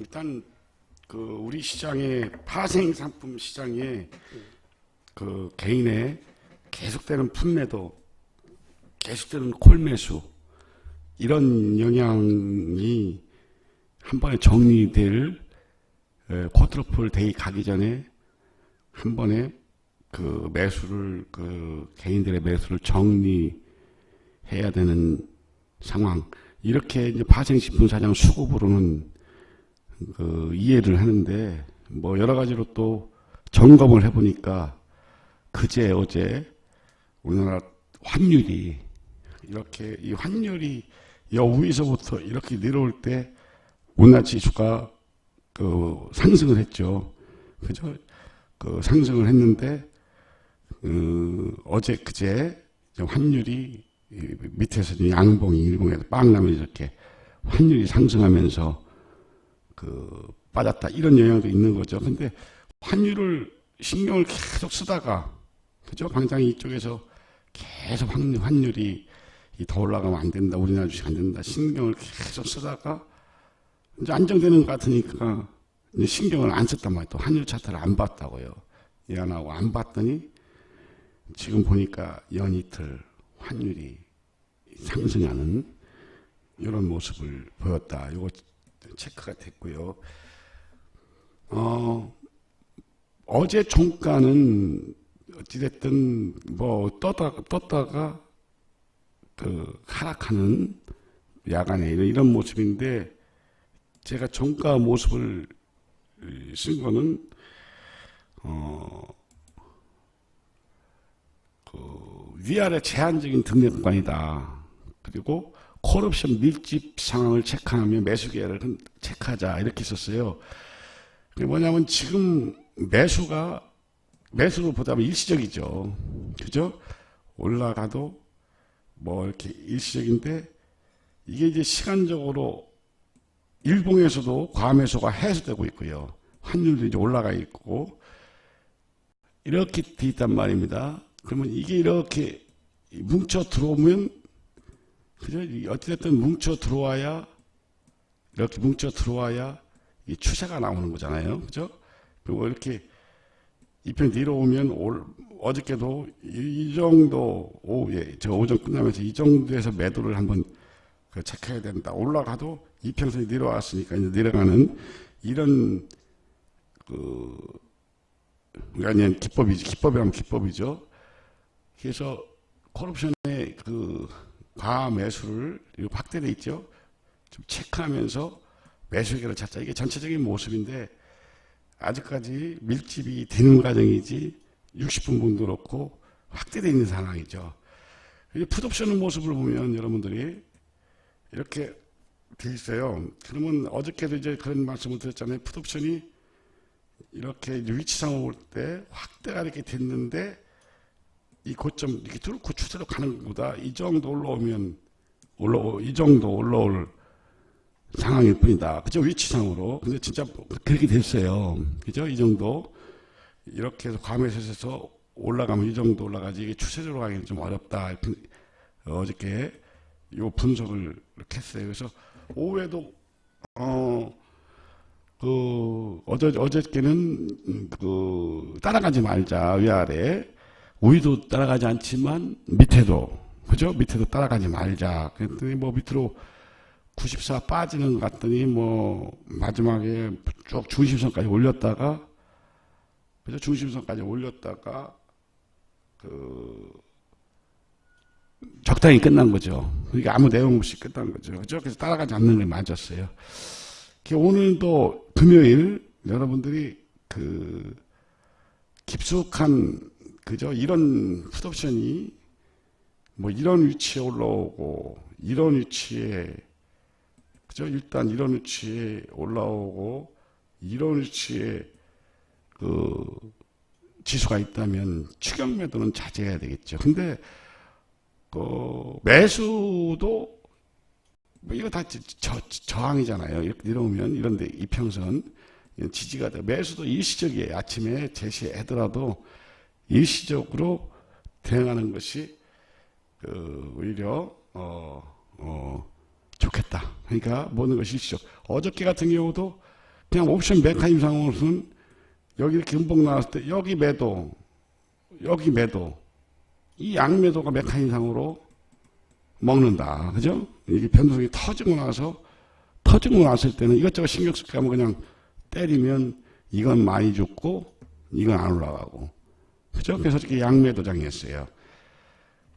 일단 그 우리 시장의 파생 상품 시장에 그 개인의 계속되는 품매도 계속되는 콜매수 이런 영향이 한 번에 정리될 에, 쿼트로플 데이 가기 전에 한 번에 그 매수를 그 개인들의 매수를 정리해야 되는 상황. 이렇게 이제 파생식품 사장 수급으로는 그 이해를 하는데 뭐 여러 가지로 또 점검을 해보니까 그제 어제 우리나라 환율이 이렇게 이 환율이 여위서부터 이렇게 내려올 때 원화 지수가 그 상승을 했죠. 그죠? 그 상승을 했는데 그 어제 그제 환율이 이 밑에서 양봉이 일봉에서 빵 나면 이렇게 환율이 상승하면서 그 빠졌다 이런 영향도 있는 거죠. 근데 환율을 신경을 계속 쓰다가 그죠? 당장이 이쪽에서 계속 환- 환율이 이더 올라가면 안 된다. 우리나라 주식 안 된다. 신경을 계속 쓰다가 이제 안정되는 것 같으니까 이제 신경을 안 썼단 말이에요. 또 환율 차트를 안 봤다고요. 예언하고 안 봤더니 지금 보니까 연 이틀 환율이 상승하는 이런 모습을 보였다. 이거 체크가 됐고요. 어, 어제 종가는 어찌됐든 뭐 떴다가, 떴다가 그 하락하는 야간에 이런, 이런 모습인데 제가 종가 모습을 쓴 거는 어, 그 위아래 제한적인 등록관이다. 그리고 콜옵션 밀집 상황을 체크하며 매수 계획을 체크하자 이렇게 썼어요. 그게 뭐냐면 지금 매수가 매수로 보자면 일시적이죠. 그죠? 올라가도 뭐 이렇게 일시적인데 이게 이제 시간적으로 일봉에서도 과매수가 해소되고 있고요. 환율도 이제 올라가 있고 이렇게 돼 있단 말입니다. 그러면 이게 이렇게 뭉쳐 들어오면 그죠? 이 어찌됐든 뭉쳐 들어와야 이렇게 뭉쳐 들어와야 이 추세가 나오는 거잖아요. 그죠? 그리고 이렇게 이편 내려오면 올, 어저께도 이, 이 정도 오후에 저 오전 끝나면서 이 정도에서 매도를 한번 그 체크해야 된다. 올라가도 이평선이 내려왔으니까 이제 내려가는 이런 그 아니 기법이지 기법이라면 기법이죠. 그래서 콜옵션의 그 과 매수를 이거 확대돼 있죠. 좀 체크하면서 매수계를 찾자. 이게 전체적인 모습인데 아직까지 밀집이 되는 과정이지 60분 분도 그렇고 확대되어 있는 상황이죠. 이 풋옵션의 모습을 보면 여러분들이 이렇게 돼 있어요. 그러면 어저께도 이제 그런 말씀을 드렸잖아요. 풋옵션이 이렇게 위치상으로 볼때 확대가 이렇게 됐는데 이 고점 이렇게 뚫고 추세로 가는 것보다 이 정도 올라오면 올라 이 정도 올라올 상황일 뿐이다. 그죠? 위치상으로. 근데 진짜 그렇게 됐어요. 그죠? 이 정도. 이렇게 해서 과매수에서 올라가면 이 정도 올라가지 이게 추세적으로 가기는 좀 어렵다. 어저께 요 분석을 이렇게 했어요. 그래서 오후에도 어, 그 어저 어저께는 음, 그 따라가지 말자 위아래 우위도 따라가지 않지만 밑에도 그죠? 밑에도 따라가지 말자. 그랬더니 뭐 밑으로 94 빠지는 것 같더니 뭐 마지막에 쭉 중심선까지 올렸다가 그죠 중심선까지 올렸다가 그 적당히 끝난 거죠. 그러니까 아무 내용 없이 끝난 거죠. 그죠? 그래서 따라가지 않는 게 맞았어요. 그 오늘도 금요일 여러분들이 그 깊숙한 그죠 이런 풋옵션이 뭐 이런 위치에 올라오고 이런 위치에 그죠? 일단 이런 위치에 올라오고 이런 위치에 그 지수가 있다면 추격 매도는 자제해야 되겠죠. 근데 그 매수도 뭐 이거 다 저, 저, 저항이잖아요. 내려오면 이런데 이평선 지지가 돼. 매수도 일시적이에요. 아침에 제시하더라도 일시적으로 대응하는 것이 그 오히려 어, 어, 좋겠다. 그러니까 모든 것이 일시적. 어저께 같은 경우도 그냥 옵션 메커니즘 상으로는 여기 이렇게 음봉 나왔을 때 여기 매도, 여기 매도, 이 양매도가 메커니즘 상으로 먹는다. 그죠? 이게 변동성이 터지고 나서 터지고 났을 때는 이것저것 신경 쓸게 하면 그냥 때리면 이건 많이 죽고 이건 안 올라가고. 그죠? 그래서 이렇게 양매도장이 했어요.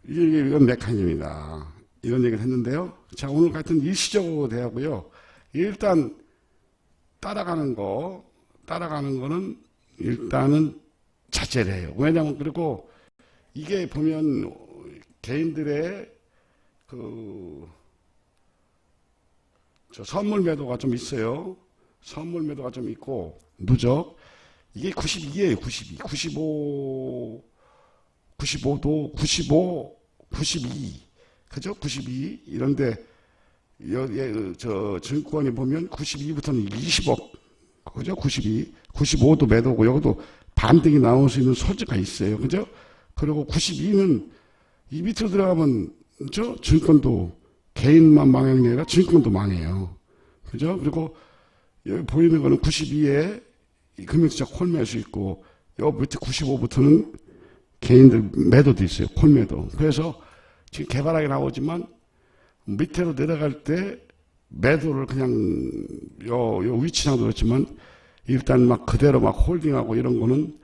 이게, 이건 메커니즘이다. 이런 얘기를 했는데요. 자, 오늘 같은 일시적으로 대하고요. 일단 따라가는 거, 따라가는 거는 일단은 자제를 해요. 왜냐면 그리고 이게 보면 개인들의 그, 저 선물 매도가 좀 있어요. 선물 매도가 좀 있고, 누적. 이게 92예요, 92. 95, 95도, 95, 92. 그죠? 92. 이런데, 여, 예, 그 저, 증권이 보면 92부터는 20억. 그죠? 92. 95도 매도고, 여기도 반등이 나올 수 있는 소지가 있어요. 그죠? 그리고 92는 이 밑으로 들어가면, 저, 증권도 개인만 망하는 게 아니라 증권도 망해요. 그죠? 그리고 여기 보이는 거는 92에 금융투자 콜매수 있고, 요 밑에 95부터는 개인들 매도도 있어요. 콜매도. 그래서 지금 개발하게 나오지만 밑으로 내려갈 때 매도를 그냥 요, 요 위치상도 그렇지만 일단 막 그대로 막 홀딩하고 이런 거는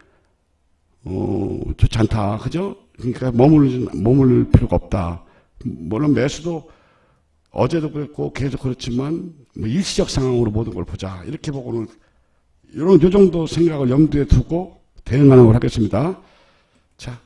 어, 좋지 않다. 그죠? 그러니까 머무르, 머무를 필요가 없다. 물론 매수도 어제도 그랬고 계속 그렇지만 뭐 일시적 상황으로 모든 걸 보자. 이렇게 보고는 이런 요 정도 생각을 염두에 두고 대응하는 걸 하겠습니다. 자,